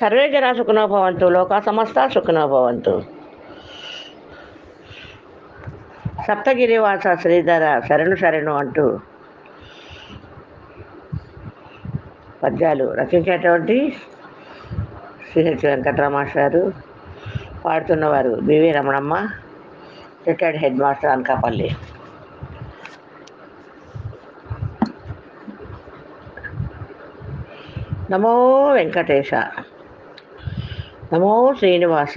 Survey జన సుఖనో భవంతు లోక సమస్త సుఖనో భవంతు. సప్తగిరివాస శ్రీధర శరణు శరణు అంటూ పద్యాలు రచించేటువంటి శ్రీహెచ్ వెంకటరామాష్ గారు పాడుతున్నవారు BV Ramanamma retired head master Anakapalli. నమో వెంకటేశ. నమో శ్రీనివాస.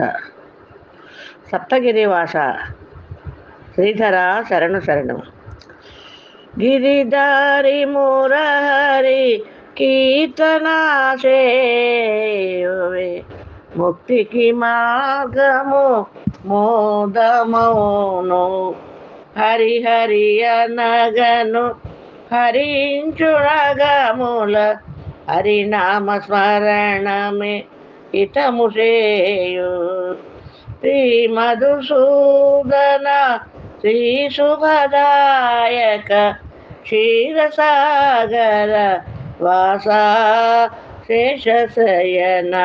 సప్తగిరివాస. శ్రీధర శరణు శరణు. గిరిధారి మురహరి కీర్తనాశే. ముక్తికి మార్గము మోదమౌను. హరిహరి అనగను హరించురగముల హరినామ స్మరణమే. హితము చేయు శ్రీ మధుసూదన శ్రీ శుభదాయక క్షీరసాగర వాసా శేషశయన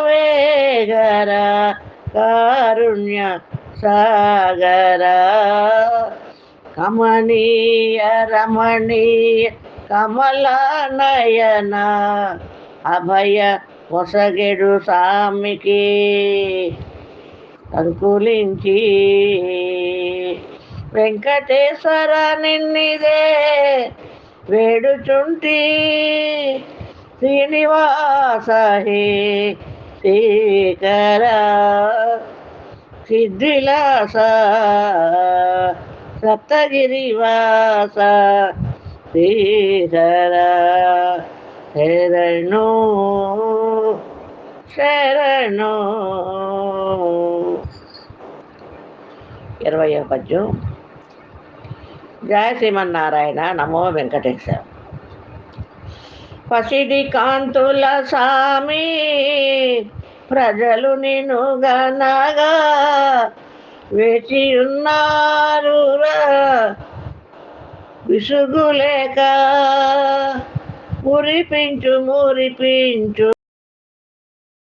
కావగవేగర కారుణ్య సాగర కమనీయ రమణీయ కమలనయన అభయ మొసగెడు సామికి అనుకూలించి వెంకటేశ్వర నిన్నిదే వేడుచుంటి. శ్రీనివాస హే శ్రీకర సిద్ధిలాస సప్తగిరివాస శ్రీధర శరణు శరణు. ఇరవై పద్యం. జయ శ్రీమన్నారాయణ నమో వెంకటేశ. పసిడి కాంతుల సామి ప్రజలు నిన్ను గనగా వేచి ఉన్నారు విసుగులేక repinto, mo repinto.